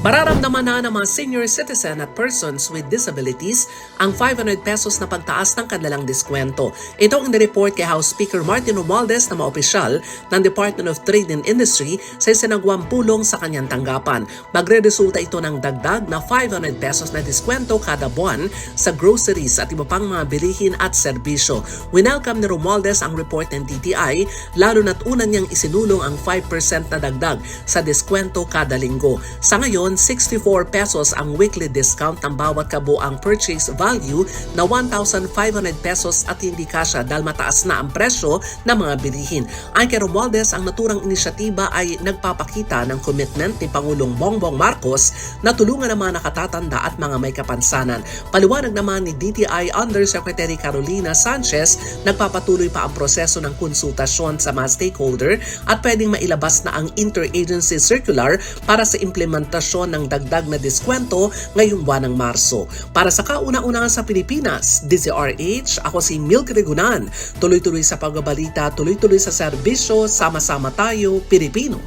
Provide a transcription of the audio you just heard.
Mararamdaman na ng mga senior citizen at persons with disabilities ang 500 pesos na pagtaas ng kanilang diskwento. Ito ang nireport kay House Speaker Martin Romualdez na mga opisyal ng Department of Trade and Industry sa isinagawang pulong sa kanyang tanggapan. Magre-resulta ito ng dagdag na 500 pesos na diskwento kada buwan sa groceries at iba pang mga bilihin at serbisyo. Winelcome ni Romualdez ang report ng DTI lalo na't una niyang isinulong ang 5% na dagdag sa diskwento kada linggo. Sa ngayon, 64 pesos ang weekly discount ng bawat kabuang purchase value na 1,500 pesos at hindi kasya dahil mataas na ang presyo ng mga bilihin. Ang kay Romualdez, ang naturang inisyatiba ay nagpapakita ng commitment ni Pangulong Bongbong Marcos na tulungan ang mga nakatatanda at mga may kapansanan. Paliwanag naman ni DTI Undersecretary Carolina Sanchez, nagpapatuloy pa ang proseso ng konsultasyon sa mga stakeholder at pwedeng mailabas na ang interagency circular para sa implementasyon ng dagdag na diskwento ngayong buwan ng Marso. Para sa kauna-unahan sa Pilipinas, DZRH, ako si Milk Regunan. Tuloy-tuloy sa pagbabalita, tuloy-tuloy sa serbisyo, sama-sama tayo, Pilipino.